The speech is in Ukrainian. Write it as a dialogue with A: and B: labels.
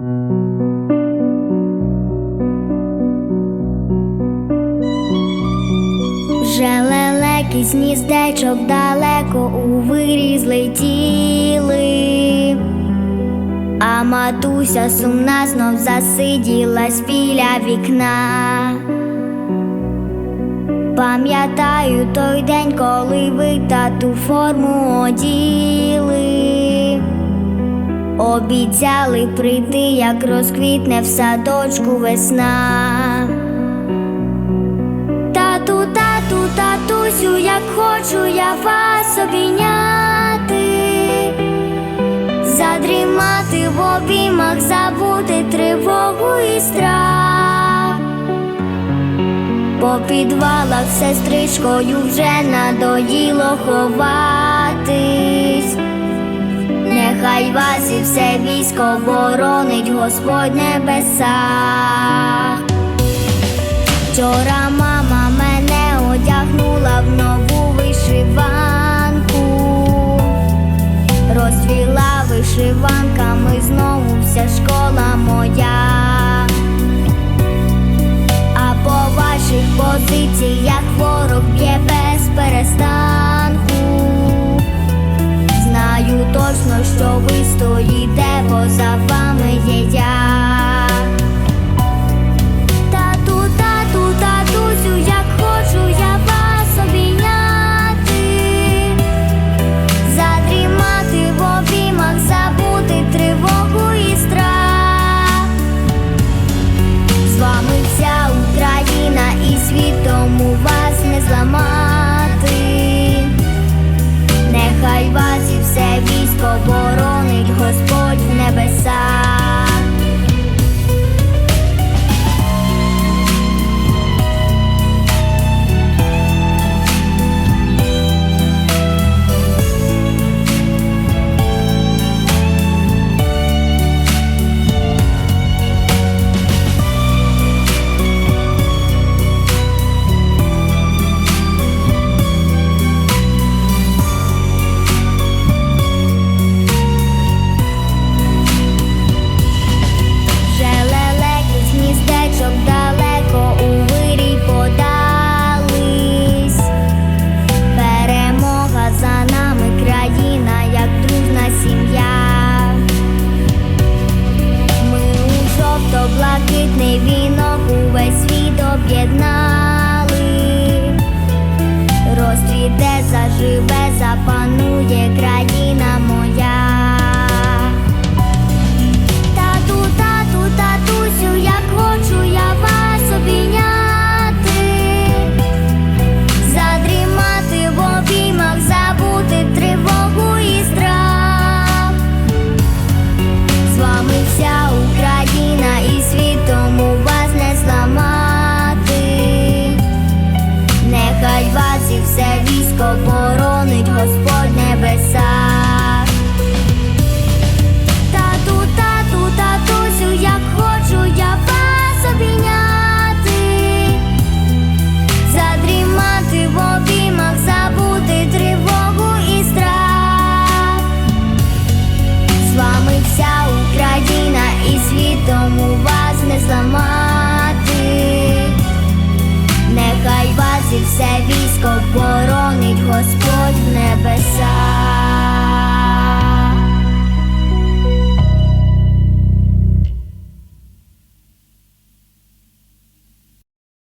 A: Вже лелеки з гніздечок далеко у вирій злетіли, а матуся сумна знов засиділась біля вікна. Пам'ятаю той день, коли ви тату форму оділи. Обіцяли прийти, як розквітне в садочку весна. Тату, тату, татусю, як хочу я вас обійняти, задрімати в обіймах, забути тривогу і страх. По підвалах сестричкою вже надоїло ховатись. Нехай вас і все військо боронить Господь небеса. Вчора мама увесь світ об'єднали. Розцвіте, заживе, запанує країна.